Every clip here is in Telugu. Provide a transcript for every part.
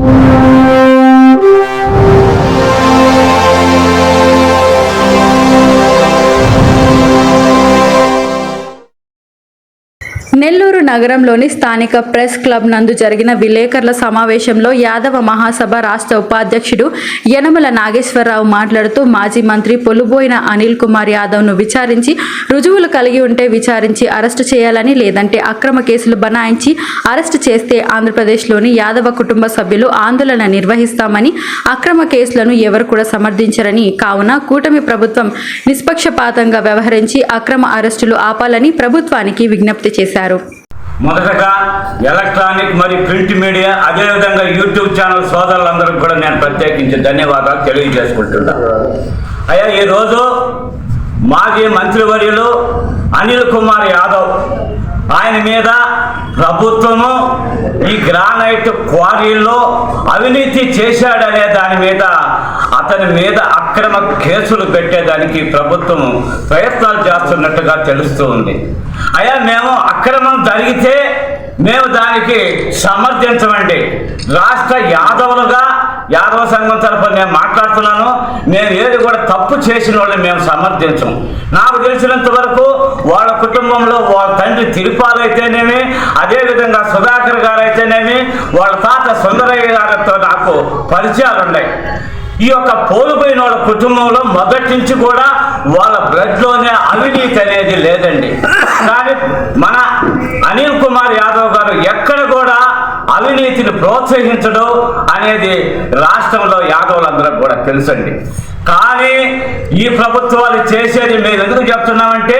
you. నెల్లూరు నగరంలోని స్థానిక ప్రెస్ క్లబ్ నందు జరిగిన విలేకరుల సమావేశంలో యాదవ మహాసభ రాష్ట్ర ఉపాధ్యక్షుడు యనమల నాగేశ్వరరావు మాట్లాడుతూ మాజీ మంత్రి పొలుబోయిన అనిల్ కుమార్ యాదవ్ను విచారించి రుజువులు కలిగి ఉంటే విచారించి అరెస్టు చేయాలని లేదంటే అక్రమ కేసులు బనాయించి అరెస్టు చేస్తే ఆంధ్రప్రదేశ్లోని యాదవ కుటుంబ సభ్యులు ఆందోళన నిర్వహిస్తామని అక్రమ కేసులను ఎవరు కూడా సమర్థించరని కావున కూటమి ప్రభుత్వం నిష్పక్షపాతంగా వ్యవహరించి అక్రమ అరెస్టులు ఆపాలని ప్రభుత్వానికి విజ్ఞప్తి చేశారు. మొదటగా ఎలక్ట్రానిక్ మరియు ప్రింట్ మీడియా అదేవిధంగా యూట్యూబ్ ఛానల్ సోదరులందరికీ కూడా నేను ప్రత్యేకించి ధన్యవాదాలు తెలియజేసుకుంటున్నాను అయ్యా ఈరోజు మాజీ మంత్రివర్యులు అనిల్ కుమార్ యాదవ్ ఆయన మీద ప్రభుత్వము ఈ గ్రానైట్ క్వారీల్లో అవినీతి చేశాడనే దాని మీద అతని మీద అక్రమ కేసులు పెట్టేదానికి ప్రభుత్వం ప్రయత్నాలు చేస్తున్నట్టుగా తెలుస్తూ ఉంది. అయ్యా మేము అక్రమం జరిగితే మేము దానికి సమర్థించమండి. రాష్ట్ర యాదవులుగా యాదవ సంఘం తరఫున నేను మాట్లాడుతున్నాను. మేము ఏది కూడా తప్పు చేసిన వాళ్ళని మేము సమర్థించం. నాకు తెలిసినంత వరకు వాళ్ళ కుటుంబంలో వాళ్ళ తండ్రి తిరుపాలు అయితేనేమి అదేవిధంగా సుధాకర్ గారు అయితేనేమి వాళ్ళ తాత సుందరయ్య గారితో నాకు పరిచయాలు ఉన్నాయి ఈ యొక్క కోల్పోయిన వాళ్ళ కుటుంబంలో మొదటి నుంచి కూడా వాళ్ళ బ్లడ్లోనే అవినీతి అనేది లేదండి. కానీ మన అనిల్ కుమార్ యాదవ్ గారు ఎక్కడ కూడా అవినీతిని ప్రోత్సహించడం అనేది రాష్ట్రంలో యాదవులందరూ కూడా తెలుసండి. కానీ ఈ ప్రభుత్వాలు చేసేది మేము ఎందుకు చెప్తున్నామంటే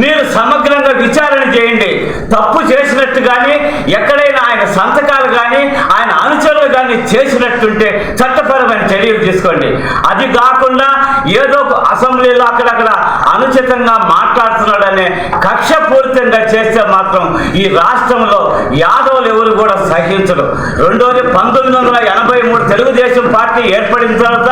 మీరు సమగ్రంగా విచారణ చేయండి. తప్పు చేసినట్టు కానీ ఎక్కడైనా ఆయన సంతకాలు కానీ ఆయన అనుచరులు చేసినట్టుంటే చట్టపరమైన చర్యలు తీసుకోండి. అది కాకుండా ఏదో ఒక అసెంబ్లీలో అక్కడక్కడ అనుచితంగా మాట్లాడుతున్నాడనే కక్షపూరితంగా చేస్తే మాత్రం ఈ రాష్ట్రంలో యాదవులు ఎవరు కూడా సహించరు. రెండోది పంతొమ్మిది వందల ఎనభై మూడు తెలుగుదేశం పార్టీ ఏర్పడిన తర్వాత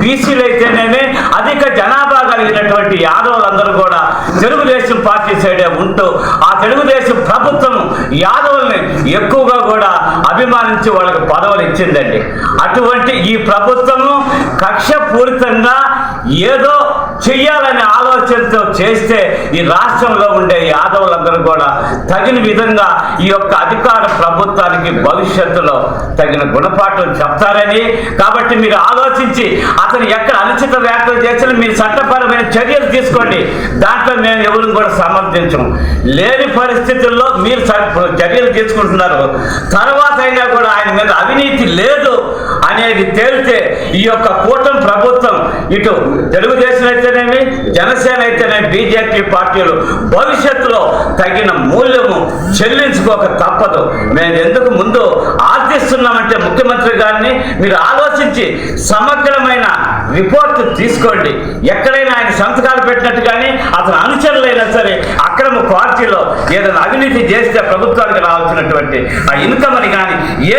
బీసీలు అయితేనేమి అధిక జనాభా కలిగినటువంటి యాదవులందరూ కూడా తెలుగుదేశం పార్టీ సైడే ఉంటూ ఆ తెలుగుదేశం ప్రభుత్వం యాదవుల్ని ఎక్కువగా కూడా అభిమానించి వాళ్ళకి పదవులు ఇచ్చిందండి. అటువంటి ఈ ప్రభుత్వము కక్షపూరితంగా ఏదో చెయ్యాలనే ఆలోచనతో చేస్తే ఈ రాష్ట్రంలో ఉండే యాదవులందరూ కూడా తగిన విధంగా ఈ యొక్క అధికార ప్రభుత్వానికి భవిష్యత్తులో తగిన గుణపాఠం చెప్తారని. కాబట్టి మీరు ఆలోచించి అతను ఎక్కడ అనుచిత వ్యాఖ్యలు చేసినా మీరు చట్టపరమైన చర్యలు తీసుకోండి. దాంట్లో మేము ఎవరు కూడా సమర్థించము. లేని పరిస్థితుల్లో మీరు చ- చర్యలు తీసుకుంటున్నారు. తర్వాత అయినా కూడా ఆయన మీద అవినీతి లేదు అనేది తేలితే ఈ యొక్క కూటమి ప్రభుత్వం ఇటు తెలుగుదేశం అయితేనేమి జనసేన అయితేనేమి బీజేపీ పార్టీలు భవిష్యత్తులో తగిన మూల్యము చెల్లించుకోక తప్పదు. మేము ఎందుకు ముందు ఆర్థిస్తున్నామంటే ముఖ్యమంత్రి గారిని మీరు ఆలోచించి సమగ్రమైన రిపోర్ట్ తీసుకోండి. ఎక్కడైనా ఆయన సంతకాలు పెట్టినట్టు కానీ అతను అనుచరులైనా సరే అక్రమ పార్టీలో ఏదైనా అవినీతి చేస్తే ప్రభుత్వానికి రావాల్సినటువంటి ఆ ఇన్కమ్ అని కానీ ఏ